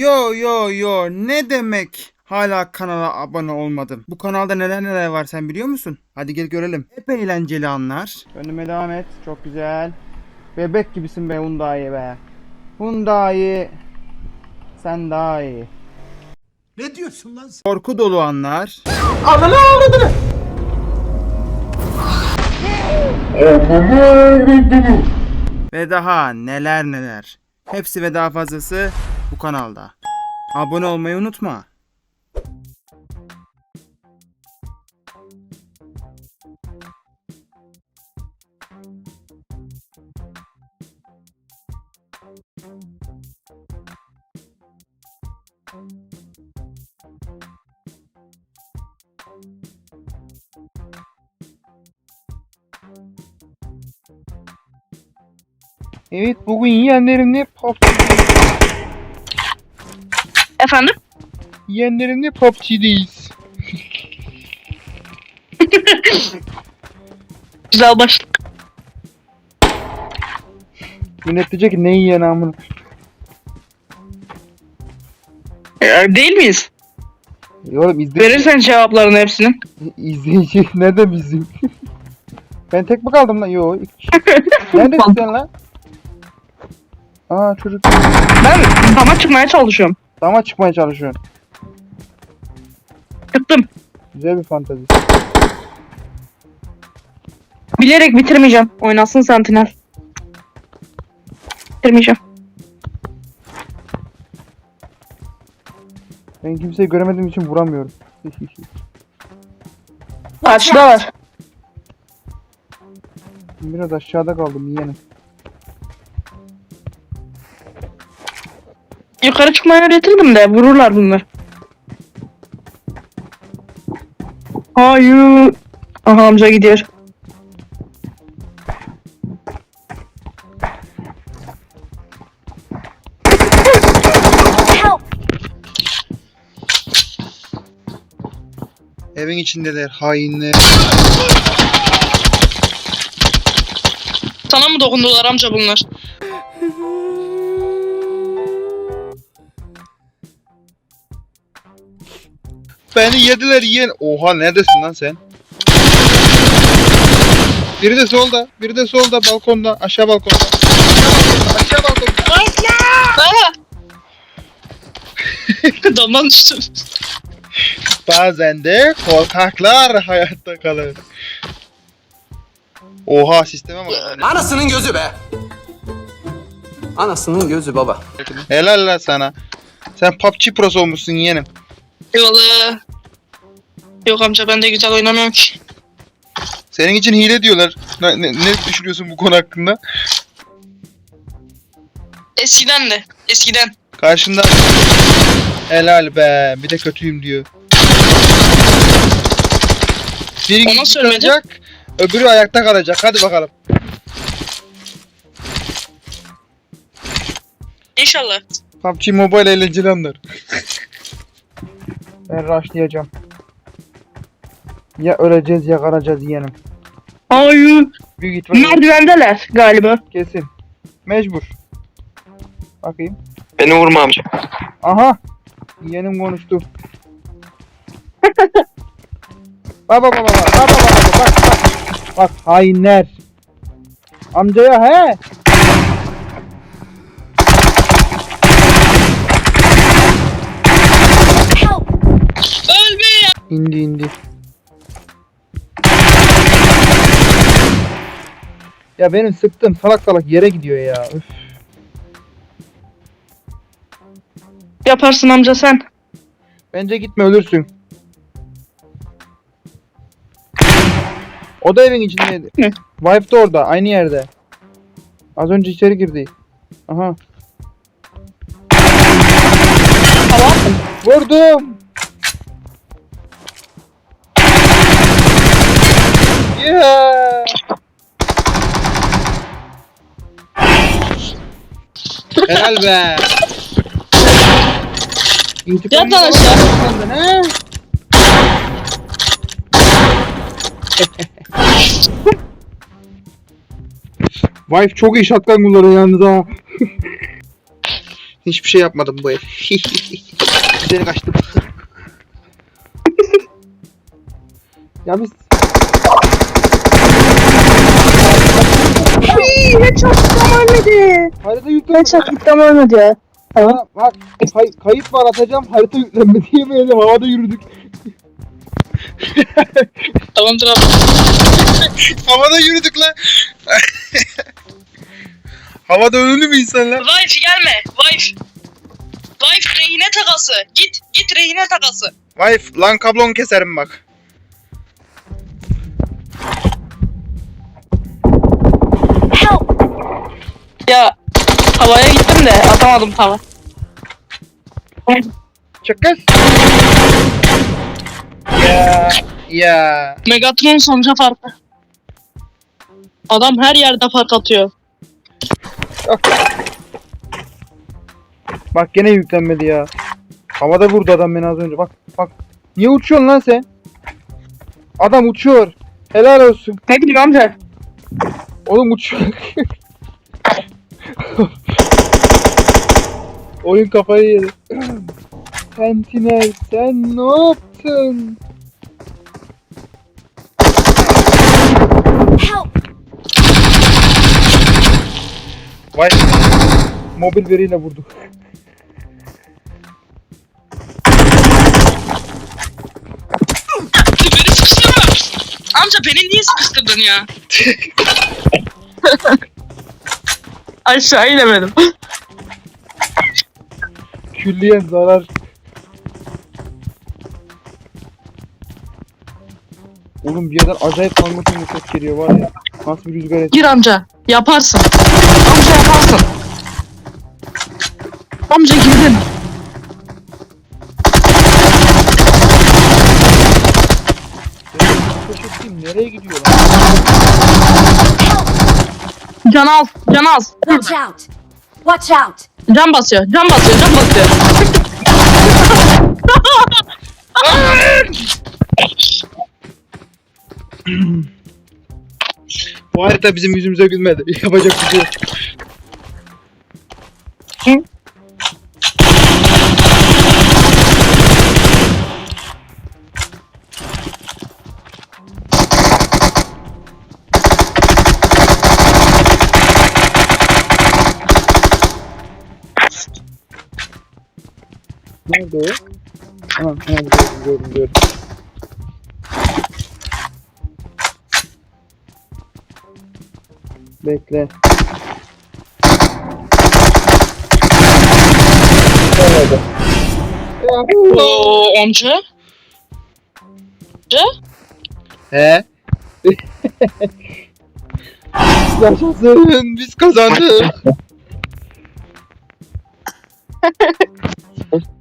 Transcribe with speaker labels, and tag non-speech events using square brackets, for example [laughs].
Speaker 1: Yo yo yo ne demek? Hala kanala abone olmadım. Bu kanalda neler neler var sen biliyor musun? Hadi gel görelim. Hep eğlenceli anlar. Önüme devam et. Çok güzel. Bebek gibisin be Hyundai be. Hyundai. Sen daha iyi.
Speaker 2: Ne diyorsun lan sen?
Speaker 1: Korku dolu anlar. Ve daha neler neler. Hepsi ve daha fazlası bu kanalda. Abone olmayı unutma. Evet bugün yiyenlerimle PUBG
Speaker 3: Efendim?
Speaker 1: Yiyenlerimle PUBG'deyiz. [laughs]
Speaker 3: Güzel başlık.
Speaker 1: Millet diyecek ki ne yiyen amına.
Speaker 3: Ee, değil miyiz?
Speaker 1: Oğlum izle
Speaker 3: Verirsen cevaplarını hepsinin.
Speaker 1: izleyici [laughs] nerede bizim? ben tek mi kaldım lan? Yo. iki kişi. [laughs] Neredesin sen lan? Aa çocuk.
Speaker 3: Ben dama çıkmaya çalışıyorum.
Speaker 1: Dama çıkmaya çalışıyorsun.
Speaker 3: Çıktım.
Speaker 1: Güzel bir fantezi.
Speaker 3: Bilerek bitirmeyeceğim. Oynasın Sentinel. Bitirmeyeceğim.
Speaker 1: Ben kimseyi göremediğim için vuramıyorum. [laughs]
Speaker 3: Karşıda var.
Speaker 1: Biraz aşağıda kaldım yiyenim.
Speaker 3: Yukarı çıkmayı öğretirdim de vururlar bunlar. Hayır. Aha amca gidiyor.
Speaker 1: Evin içindeler hainler.
Speaker 3: Sana mı dokundular amca bunlar?
Speaker 1: Beni yediler yiyen. Oha neredesin lan sen? Biri de solda, biri de solda balkonda, aşağı balkonda. Aşağı balkonda, aşağı balkonda.
Speaker 3: Damdan düştüm.
Speaker 1: Bazen de korkaklar hayatta kalır. Oha sisteme bak.
Speaker 2: Anasının gözü be. Anasının gözü baba.
Speaker 1: Helal lan sana. Sen PUBG prosu olmuşsun yeğenim.
Speaker 3: Yola. Yok amca ben de güzel oynamıyorum ki.
Speaker 1: Senin için hile diyorlar. Ne, ne, ne düşünüyorsun bu konu hakkında?
Speaker 3: Eskiden de. Eskiden.
Speaker 1: Karşında helal be bir de kötüyüm diyor. Biri
Speaker 3: Ona söylemedi.
Speaker 1: kalacak, öbürü ayakta kalacak. Hadi bakalım.
Speaker 3: İnşallah.
Speaker 1: PUBG Mobile eğlenceli anlar. ben rushlayacağım. Ya öleceğiz ya kalacağız yeğenim.
Speaker 3: Hayır.
Speaker 1: Büyük ihtimalle
Speaker 3: Merdivendeler galiba.
Speaker 1: kesin. Mecbur. Bakayım.
Speaker 3: Beni vurma amca.
Speaker 1: Aha. Yeğenim konuştu. bak bak bak bak bak bak bak bak bak bak hainler. Amcaya he.
Speaker 3: Ya.
Speaker 1: İndi indi. Ya benim sıktığım salak salak yere gidiyor ya. Üf.
Speaker 3: Yaparsın amca sen.
Speaker 1: Bence gitme ölürsün. O da evin içindeydi.
Speaker 3: Ne?
Speaker 1: Wife de orada aynı yerde. Az önce içeri girdi. Aha.
Speaker 3: Tamam.
Speaker 1: Vurdum. Yeah. Helal be.
Speaker 3: Yat lan aşağı.
Speaker 1: Ne? [laughs] Wife çok iyi şatkan kullanıyor yalnız ha. Hiçbir şey yapmadım bu el. [laughs] Güzel kaçtım. ya biz
Speaker 3: Ne çarptım ölmedi.
Speaker 1: harita
Speaker 3: Ne
Speaker 1: yüklenmedi.
Speaker 3: çarptım ölmedi ya.
Speaker 1: Ha, bak kay- kayıt var atacağım harita yüklenmedi [laughs] böyle havada yürüdük. [laughs]
Speaker 3: Tamamdır abi. [laughs]
Speaker 1: havada yürüdük lan. havada ölür mü insanlar?
Speaker 3: Wife gelme. Wife. Wife rehine takası. Git. Git rehine takası.
Speaker 1: Wife lan kablon keserim bak.
Speaker 3: Atamadım tava.
Speaker 1: Çık kız. Ya ya.
Speaker 3: Megatron sonuca farkı. Adam her yerde fark atıyor.
Speaker 1: Bak gene yüklenmedi ya. Havada vurdu adam beni az önce. Bak bak. Niye uçuyorsun lan sen? Adam uçuyor. Helal olsun.
Speaker 3: Ne bileyim amca.
Speaker 1: Oğlum uçuyor. [laughs] Oyun kafayı yedi. [clears throat] Sentinel sen ne yaptın? Vay. Mobil veriyle vurduk.
Speaker 3: Beni sıkıştırma. Amca beni niye sıkıştırdın ya? [laughs] Aşağı inemedim.
Speaker 1: Külliyen zarar. Oğlum bir yerden acayip kalmasın bir ses geliyor var ya. Nasıl bir rüzgar esiyor.
Speaker 3: Gir amca. Yaparsın. Amca yaparsın. Amca girdin.
Speaker 1: Nereye gidiyor lan?
Speaker 3: Can al. Can al.
Speaker 4: Watch out! Watch out!
Speaker 3: Can basıyor. Can basıyor. Can basıyor.
Speaker 1: Bu harita bizim yüzümüze gülmedi. [laughs] Yapacak bir şey yok. Nerede o? Tamam, tamam gördüm gördüm gördüm. Bekle. Nerede?
Speaker 3: Oo, amca. Amca.
Speaker 1: He? Yaşasın biz kazandık. [laughs]